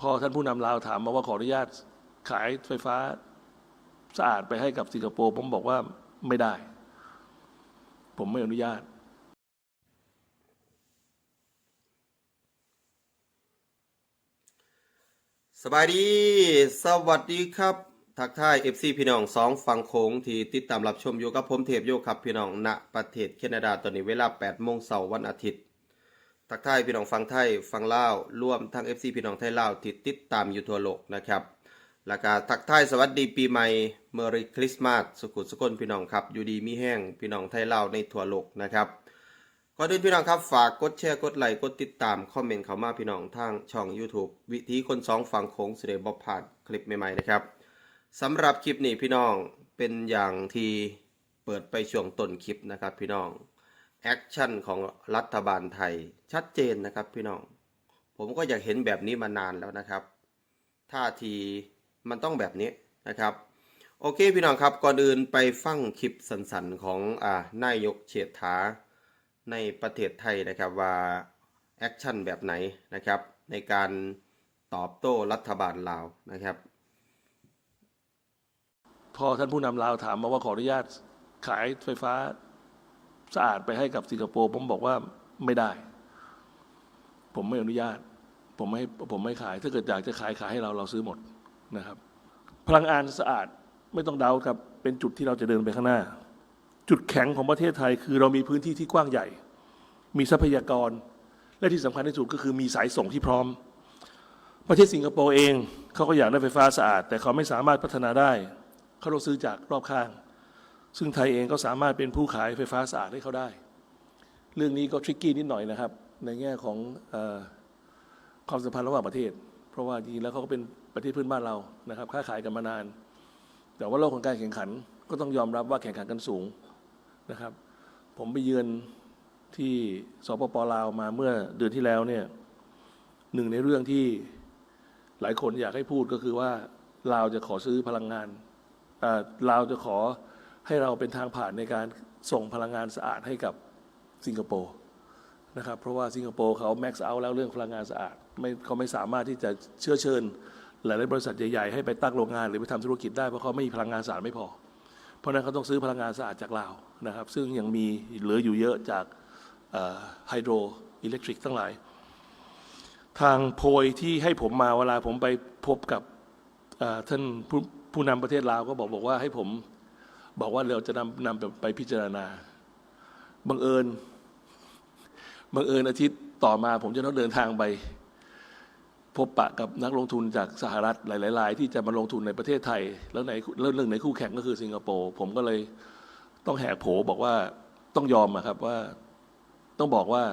พอท่านผู้นำลาวถามมาว่าขออนุญาตขายไฟฟ้าสะอาดไปให้กับสิงคโปร์ผมบอกว่าไม่ได้ ผมไม่อนุญาตสบายดี สวัสดีครับ ทักทาย FC พี่น้องสองฝั่งโค้งที่ติดตามรับชมอยู่กับผมเทพโยครับพี่น้องณประเทศแคนาดาตอนนี้เวลา8โมงเสาร์วันอาทิตย์ ทักทายพี่น้องฟังไทยฟังเลาร่วมทั้ง FC พี่น้องไทยเลาวที่ติดตามอยู่ทั่วโลกนะครับแล้วก็ทักทายสวัสดีปีใหม่เมอริคริสต์มาสสุขุมสุขนพี่น้องครับ อยู่ดีมีแห้งพี่น้องไทยเลาในทั่วโลกนะครับก่อนอื่นพี่น้องครับฝากกดแชร์กดไลค์กดติดตามคอมเมนต์เข้ามาพี่น้องทางช่อง YouTube วิธีคนสองฝั่งโค้งเสด็จบพลาดคลิปใหม่ๆนะครับสำหรับคลิปนี้พี่น้องเป็นอย่างที่เปิดไปช่วงต้นคลิปนะครับพี่น้อง แอคชั่นของรัฐบาลไทยชัดเจนนะครับพี่น้อง ผมก็อยากเห็นแบบนี้มานานแล้วนะครับ ท่าทีมันต้องแบบนี้นะครับ โอเคพี่น้องครับ ก่อนอื่นไปฟังคลิปสันๆของอ่านายกเฉษฐาในประเทศไทยนะครับว่าแอคชั่นแบบไหนนะครับ ในการตอบโต้รัฐบาลลาวนะครับ พอท่านผู้นำลาวถามมาว่าขออนุญาตขายไฟฟ้า สะอาดไปให้กับสิงคโปร์ผมบอกว่าไม่ได้ ผมไม่อนุญาต ผมไม่ผมไม่ขาย ถ้าเกิดอยากจะขายขายให้เราเราซื้อหมดนะครับ พลังงานสะอาดไม่ต้องเดาครับเป็นจุดที่เราจะเดินไปข้างหน้า จุดแข็งของประเทศไทยคือเรามีพื้นที่ที่กว้างใหญ่ มีทรัพยากร และที่สำคัญที่สุดก็คือมีสายส่งที่พร้อม ประเทศสิงคโปร์เองเขาก็อยากได้ไฟฟ้าสะอาด แต่เขาไม่สามารถพัฒนาได้เขาต้องซื้อจากรอบข้าง ซึ่งไทยเองก็สามารถเป็นผู้ขายไฟฟ้าสะอาดให้เขาได้ เรื่องนี้ก็ทริกกี้นิดหน่อยนะครับ ในแง่ของอความสัมพันธ์ระหว่างประเทศ เพราะว่าจริงๆแล้วเขาก็เป็นประเทศเพื่อนบ้านเรานะครับ ค้าขายกันมานาน แต่ว่าโลกของการแข่งขันก็ต้องยอมรับว่าแข่งขันกันสูงนะครับ ผมไปเยือนที่สปปลาวมาเมื่อเดือนที่แล้วเนี่ยหนึ่งในเรื่องที่หลายคนอยากให้พูดก็คือว่าลาวจะขอซื้อพลังงานลาวจะขอ ให้เราเป็นทางผ่านในการส่งพลังงานสะอาดให้กับสิงคโปร์นะครับเพราะว่าสิงคโปร์เขาแม็กซ์เอาแล้วเรื่องพลังงานสะอาดไม่เขาไม่สามารถที่จะเชื้อเชิญ หลายๆบริษัทใหญ่ๆให้ไปตั้งโรงงานหรือไปทำธุรกิจได้เพราะเขาไม่มีพลังงานสะอาดไม่พอ เพราะนั้นเขาต้องซื้อพลังงานสะอาดจากลาวนะครับ ซึ่งยังมีเหลืออยู่เยอะจากไฮโดรอิเล็กทริกทั้งหลาย ทางโพยที่ให้ผมมาเวลาผมไปพบกับท่านผผู้นำประเทศลาวก็บอกบอกว่าให้ผม บอกว่าเราจะนำนำไปพิจารณาบังเอิญบังเอิญอาทิตย์ต่อมาผมจะต้องเดินทางไป พบปะกับนักลงทุนจากสหรัฐหลายๆรายที่จะมาลงทุนในประเทศไทย แล้วในเรื่องในคู่แข่งก็คือสิงคโปร์ผมก็เลยต้องแหกโผบอกว่าต้องยอมครับว่าต้องบอกว่า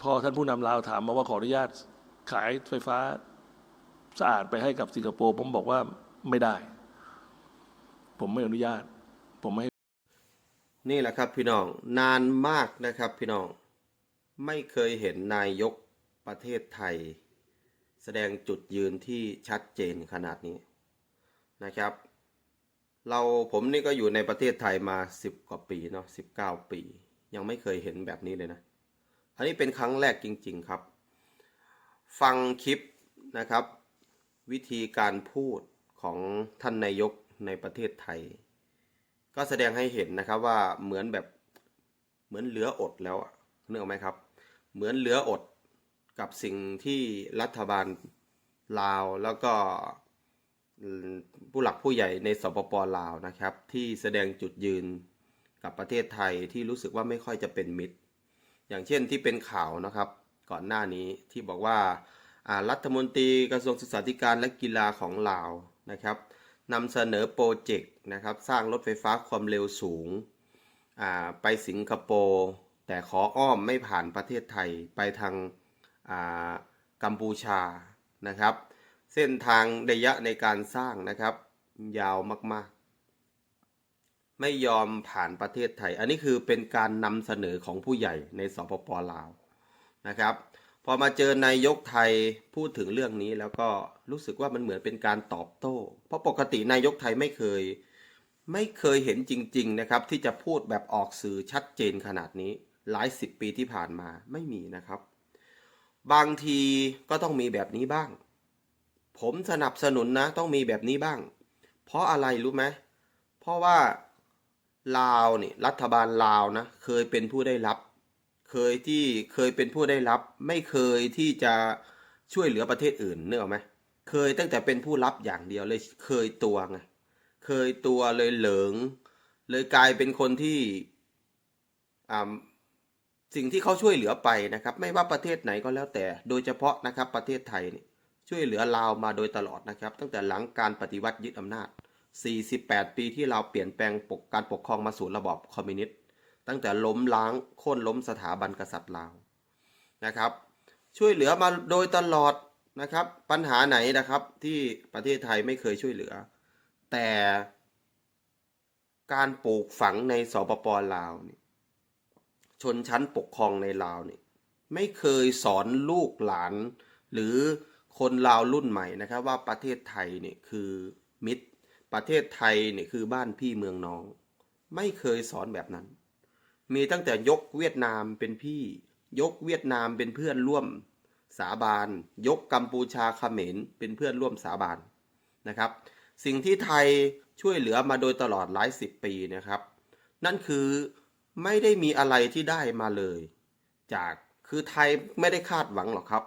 พอท่านผู้นำลาวถามมาว่าขออนุญาตขายไฟฟ้าสะอาดไปให้กับสิงคโปร์ผมบอกว่าไม่ได้ ผมไม่อนุญาต ผมไม่ นี่แหละครับพี่น้องนานมากนะครับพี่น้องไม่เคยเห็นนายกประเทศไทย แสดงจุดยืนที่ชัดเจนขนาดนี้นะครับ เราผมนี่ก็อยู่ในประเทศไทยมา 10 กว่าปีเนาะ19 ปี ยังไม่เคยเห็นแบบนี้เลยนะ อันนี้เป็นครั้งแรกจริง ๆครับ ฟังคลิปนะครับ วิธีการพูดของท่านนายก ในประเทศไทย ก็แสดงให้เห็นนะครับว่าเหมือนแบบเหมือนเหลืออดแล้วอะนึกออกไหมครับ เหมือนเหลืออดกับสิ่งที่รัฐบาลลาวแล้วก็ผู้หลักผู้ใหญ่ในสปปลาวนะครับ ที่แสดงจุดยืนกับประเทศไทยที่รู้สึกว่าไม่ค่อยจะเป็นมิตร อย่างเช่นที่เป็นข่าวนะครับ ก่อนหน้านี้ที่บอกว่ารัฐมนตรีกระทรวงศึกษาธิการและกีฬาของลาวนะครับ นำเสนอโปรเจกต์นะครับ สร้างรถไฟฟ้าความเร็วสูง ไปสิงคโปร์แต่ขออ้อมไม่ผ่านประเทศไทยไปทางกัมพูชานะครับ เส้นทางระยะในการสร้างนะครับ ยาวมากๆ ไม่ยอมผ่านประเทศไทย อันนี้คือเป็นการนำเสนอของผู้ใหญ่ในสปปลาวนะครับ พอมาเจอนายกไทยพูดถึงเรื่องนี้แล้วก็รู้สึกว่ามันเหมือนเป็นการตอบโต้ เพราะปกตินายกไทยไม่เคย ไม่เคยเห็นจริง ๆ นะครับ ที่จะพูดแบบออกสื่อชัดเจนขนาดนี้ หลายสิบปีที่ผ่านมาไม่มีนะครับ บางทีก็ต้องมีแบบนี้บ้าง ผมสนับสนุนนะ ต้องมีแบบนี้บ้าง เพราะอะไรรู้ไหมเพราะว่าลาวนี่รัฐบาลลาวนะ เคยเป็นผู้ได้รับ เคยที่เคยเป็นผู้ได้รับ ไม่เคยที่จะช่วยเหลือประเทศอื่นเนกออไหมเคยตั้งแต่เป็นผู้รับอย่างเดียวเลยเคยตัวไงเคยตัวเลยเหลิง เลยกลายเป็นคนที่อ่าสิ่งที่เขาช่วยเหลือไปนะครับ ไม่ว่าประเทศไหนก็แล้วแต่ โดยเฉพาะนะครับประเทศไทยนี่ช่วยเหลือลาวมาโดยตลอดนะครับ ตั้งแต่หลังการปฏิวัติยึดอำนาจ 48 ปีที่เราวเปลี่ยนแปลงปกการปกครองมาสู่ระบอบคอมมิวนิสต์ ตั้งแต่ล้มล้างโค่นล้มสถาบันกษัตริย์ลาวนะครับ ช่วยเหลือมาโดยตลอดนะครับ ปัญหาไหนนะครับที่ประเทศไทยไม่เคยช่วยเหลือ แต่การปลูกฝังในสปปลาวนี่ชนชั้นปกครองในลาวนี่ไม่เคยสอนลูกหลาน หรือคนลาวรุ่นใหม่นะครับ ว่าประเทศไทยนี่คือมิตร ประเทศไทยนี่คือบ้านพี่เมืองน้อง ไม่เคยสอนแบบนั้น มีตั้งแต่ยกเวียดนามเป็นพี่ ยกเวียดนามเป็นเพื่อนร่วมสาบานยกกัมพูชาเขมรเป็นเพื่อนร่วมสาบานนะครับ สิ่งที่ไทยช่วยเหลือมาโดยตลอดหลายสิบปีนะครับ นั่นคือไม่ได้มีอะไรที่ได้มาเลย จากคือไทยไม่ได้คาดหวังหรอกครับ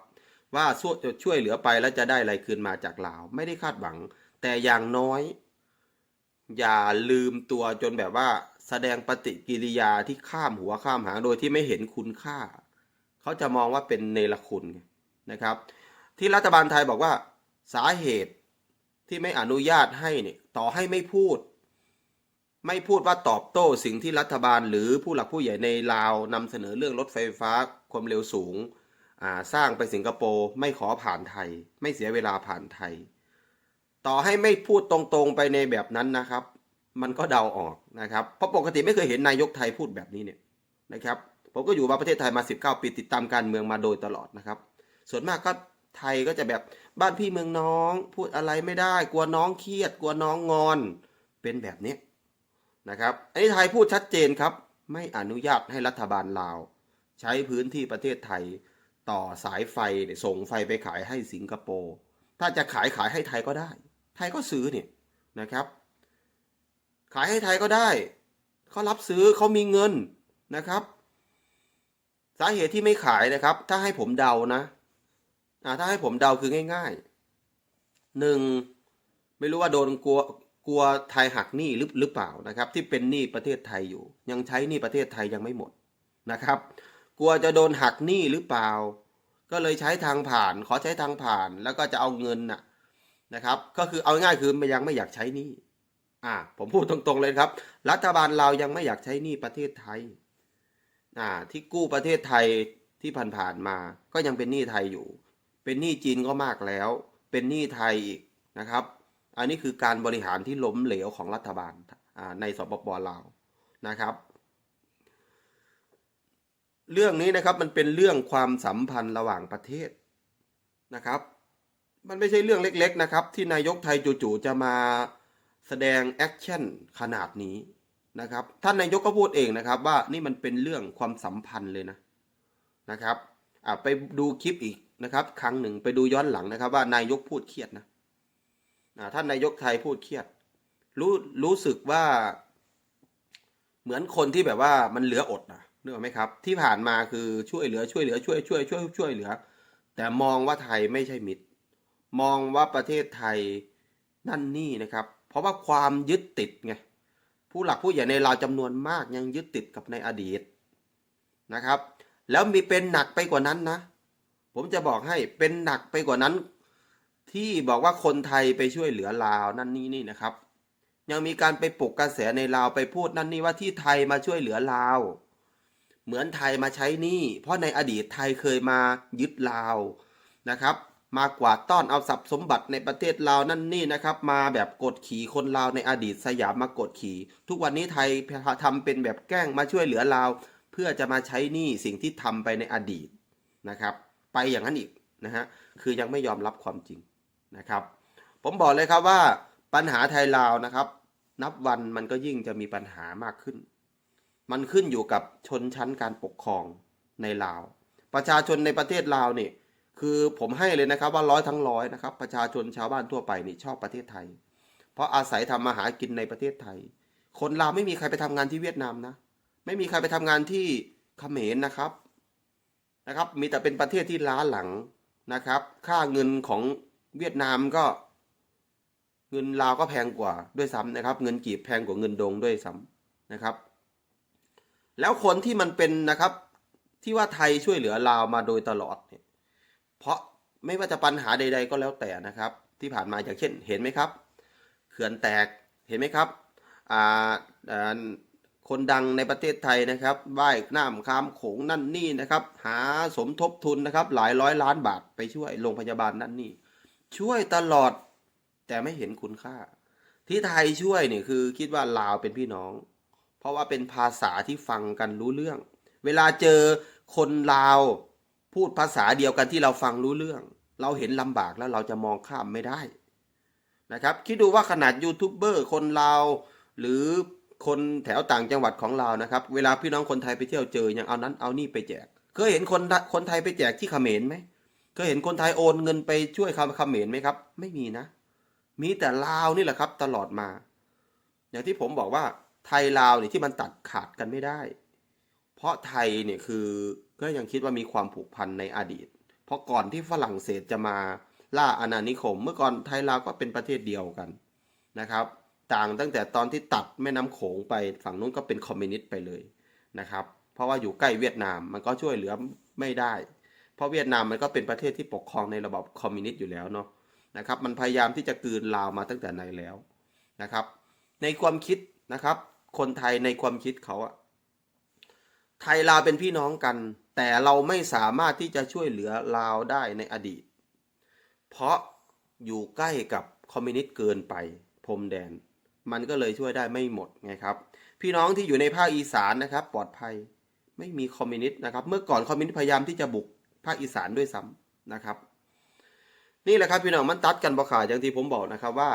ว่าช่วจะช่วยเหลือไปแล้วจะได้อะไรคืนมาจากลาว ไม่ได้คาดหวัง แต่อย่างน้อย อย่าลืมตัวจนแบบว่า แสดงปฏิกิริยาที่ข้ามหัวข้ามหางโดยที่ไม่เห็นคุณค่า เขาจะมองว่าเป็นเนรคุณนะครับ ที่รัฐบาลไทยบอกว่าสาเหตุที่ไม่อนุญาตให้เนี่ยต่อให้ไม่พูด ไม่พูดว่าตอบโต้สิ่งที่รัฐบาลหรือผู้หลักผู้ใหญ่ในลาวนำเสนอเรื่องรถไฟฟ้าความเร็วสูงสร้างไปสิงคโปร์ไม่ขอผ่านไทย ไม่เสียเวลาผ่านไทย ต่อให้ไม่พูดตรงๆไปในแบบนั้นนะครับ มันก็เดาออกนะครับเพราะปกติไม่เคยเห็นนายกไทยพูดแบบนี้เนี่ยนะครับผมก็อยู่มาประเทศไทยมา 19 ปีติดตามการเมืองมาโดยตลอดนะครับ ส่วนมากก็ไทยก็จะแบบบ้านพี่เมืองน้อง พูดอะไรไม่ได้ กลัวน้องเครียด กลัวน้องงอนเป็นแบบนี้นะครับอันนี้ไทยพูดชัดเจนครับ ไม่อนุญาตให้รัฐบาลลาว ใช้พื้นที่ประเทศไทย ต่อสายไฟส่งไฟไปขายให้สิงคโปร์ถ้าจะขายขายให้ไทยก็ได้ ไทยก็ซื้อเนี่ยนะครับ ขายให้ไทยก็ได้ เขารับซื้อเขามีเงินนะครับ สาเหตุที่ไม่ขายนะครับ ถ้าให้ผมเดานะอ่าถ้าให้ผมเดาคือง่ายๆหนึ่งไม่รู้ว่าโดนกลัวกลัวไทยหักหนี้หรือหรือเปล่านะครับ ที่เป็นหนี้ประเทศไทยอยู่ ยังใช้หนี้ประเทศไทยยังไม่หมดนะครับ กลัวจะโดนหักหนี้หรือเปล่า ก็เลยใช้ทางผ่าน ขอใช้ทางผ่านแล้วก็จะเอาเงินน่ะนะครับ ก็คือเอาง่ายคือยังไม่อยากใช้หนี้ อ่าผมพูดตรงๆเลยครับ รัฐบาลเรายังไม่อยากใช้หนี้ประเทศไทยอ่าที่กู้ประเทศไทยที่ผ่านๆมาก็ยังเป็นหนี้ไทยอยู่ เป็นหนี้จีนก็มากแล้ว เป็นหนี้ไทยอีกนะครับ อันนี้คือการบริหารที่ล้มเหลวของรัฐบาลอ่าในสปปลาวนะครับ เรื่องนี้นะครับมันเป็นเรื่องความสัมพันธ์ระหว่างประเทศนะครับ มันไม่ใช่เรื่องเล็ก ๆนะครับ ที่นายกไทยจู่ๆจะมา แสดงแอคชั่นขนาดนี้นะครับท่านนายกก็พูดเองนะครับว่านี่มันเป็นเรื่องความสัมพันธ์เลยนะนะครับอะไปดูคลิปอีกนะครับ ครั้งหนึ่งไปดูย้อนหลังนะครับ ว่านายกพูดเครียดนะอะท่านนายกไทยพูดเครียด รู้รู้สึกว่าเหมือนคนที่แบบว่ามันเหลืออดนะนึกออกไหมครับ ที่ผ่านมาคือช่วยเหลือช่วยเหลือช่วยช่วยช่วยช่วยเหลือ แต่มองว่าไทยไม่ใช่มิตร มองว่าประเทศไทยนั่นนี่นะครับ เพราะว่าความยึดติดไงผู้หลักผู้ใหญ่ในเราวจำนวนมากยังยึดติดกับในอดีตนะครับ แล้วมีเป็นหนักไปกว่านั้นนะ ผมจะบอกให้เป็นหนักไปกว่านั้น ที่บอกว่าคนไทยไปช่วยเหลือลาวนั่นนี่นี่นะครับ ยังมีการไปปลุกกระแสในลาวไปพูดนั่นนี่ว่าที่ไทยมาช่วยเหลือลาว เหมือนไทยมาใช้นี้เพราะในอดีตไทยเคยมายึดลาวนะครับ มากวาดต้อนเอาทรัพย์สมบัติในประเทศลาวนั่นนี่นะครับ มาแบบกดขี่คนลาวในอดีตสยามมากดขี่ ทุกวันนี้ไทยทำเป็นแบบแกล้งมาช่วยเหลือลาว เพื่อจะมาใช้หนี้สิ่งที่ทำไปในอดีตนะครับ ไปอย่างนั้นอีกนะฮะคือยังไม่ยอมรับความจริงนะครับ ผมบอกเลยครับว่าปัญหาไทยลาวนะครับ นับวันมันก็ยิ่งจะมีปัญหามากขึ้น มันขึ้นอยู่กับชนชั้นการปกครองในลาว ประชาชนในประเทศลาวเนี่ย คือผมให้เลยนะครับว่าร้อยทั้งร้อยนะครับ ประชาชนชาวบ้านทั่วไปนี่ชอบประเทศไทย เพราะอาศัยทำมาหากินในประเทศไทย คนลาวไม่มีใครไปทำงานที่เวียดนามนะ ไม่มีใครไปทำงานที่เขมรนะครับนะครับ มีแต่เป็นประเทศที่ล้าหลังนะครับ ค่าเงินของเวียดนามก็ เงินลาวก็แพงกว่าด้วยซ้ำนะครับ เงินกีบแพงกว่าเงินดงด้วยซ้ำนะครับ แล้วคนที่มันเป็นนะครับที่ว่าไทยช่วยเหลือลาวมาโดยตลอดเนี่ย เพราะไม่ว่าจะปัญหาใด ๆ ก็แล้วแต่นะครับ ที่ผ่านมาอย่างเช่น เห็นไหมครับเขื่อนแตกเห็นไหมครับอ่าคนดังในประเทศไทยนะครับว่ายน้ำข้ามโขงนั่นนี่นะครับ หาสมทบทุนนะครับ หลายร้อยล้านบาทไปช่วยโรงพยาบาลนั่นนี่ ช่วยตลอดแต่ไม่เห็นคุณค่า ที่ไทยช่วยเนี่ยคือคิดว่าลาวเป็นพี่น้อง เพราะว่าเป็นภาษาที่ฟังกันรู้เรื่อง เวลาเจอคนลาว พูดภาษาเดียวกันที่เราฟังรู้เรื่อง เราเห็นลำบากแล้วเราจะมองข้ามไม่ได้นะครับคิดดูว่าขนาดยูทูบเบอร์คนลาหรือคนแถวต่างจังหวัดของเรานะครับ เวลาพี่น้องคนไทยไปเที่ยวเจออยังเอานั้นเอานี่ไปแจก เคยเห็นคนคนไทยไปแจกที่เขมรไหมเคยเห็นคนไทยโอนเงินไปช่วยคำเขมรไหมครับ ไม่มีนะ มีแต่ลาวนี่แหละครับตลอดมา อย่างที่ผมบอกว่าไทยลาวเนี่ยที่มันตัดขาดกันไม่ได้ เพราะไทยเนี่ยคือก็ยังคิดว่ามีความผูกพันในอดีต เพราะก่อนที่ฝรั่งเศสจะมาล่าอาณานิคม เมื่อก่อนไทยลาวก็เป็นประเทศเดียวกันนะครับ ต่างตั้งแต่ตอนที่ตัดแม่น้ำโขงไปฝั่งนู้นก็เป็นคอมมิวนิสต์ไปเลยนะครับ เพราะว่าอยู่ใกล้เวียดนามมันก็ช่วยเหลือไม่ได้ เพราะเวียดนามมันก็เป็นประเทศที่ปกครองในระบบคอมมิวนิสต์อยู่แล้วเนาะนะครับ มันพยายามที่จะกืนลาวมาตั้งแต่ไหนแล้วนะครับ ในความคิดนะครับ คนไทยในความคิดเขาอะ ไทยลาวเป็นพี่น้องกัน แต่เราไม่สามารถที่จะช่วยเหลือลาวได้ในอดีต เพราะอยู่ใกล้กับคอมมิวนิสต์เกินไปพรมแดน มันก็เลยช่วยได้ไม่หมดไงครับ พี่น้องที่อยู่ในภาคอีสานนะครับ ปลอดภัยไม่มีคอมมิวนิสต์นะครับ เมื่อก่อนคอมมิวนิสต์พยายามที่จะบุกภาคอีสานด้วยซ้ำนะครับ นี่แหละครับพี่น้องมันตัดกันบ่ขาดอย่างที่ผมบอกนะครับว่า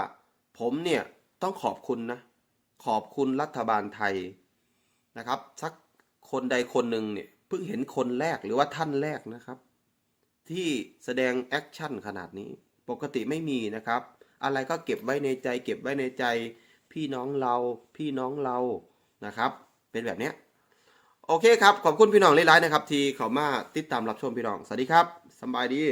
ผมเนี่ยต้องขอบคุณนะขอบคุณรัฐบาลไทยนะครับ สัก คนใดคนหนึ่งเนี่ยเพิ่งเห็นคนแรกหรือว่าท่านแรกนะครับ ที่แสดงแอคชั่นขนาดนี้ ปกติไม่มีนะครับ อะไรก็เก็บไว้ในใจ เก็บไว้ในใจ พี่น้องเรา พี่น้องเรานะครับ เป็นแบบเนี้ยโอเคครับ ขอบคุณพี่น้องหลายๆนะครับ ที่เข้ามาติดตามรับชมพี่น้อง สวัสดีครับสบายดี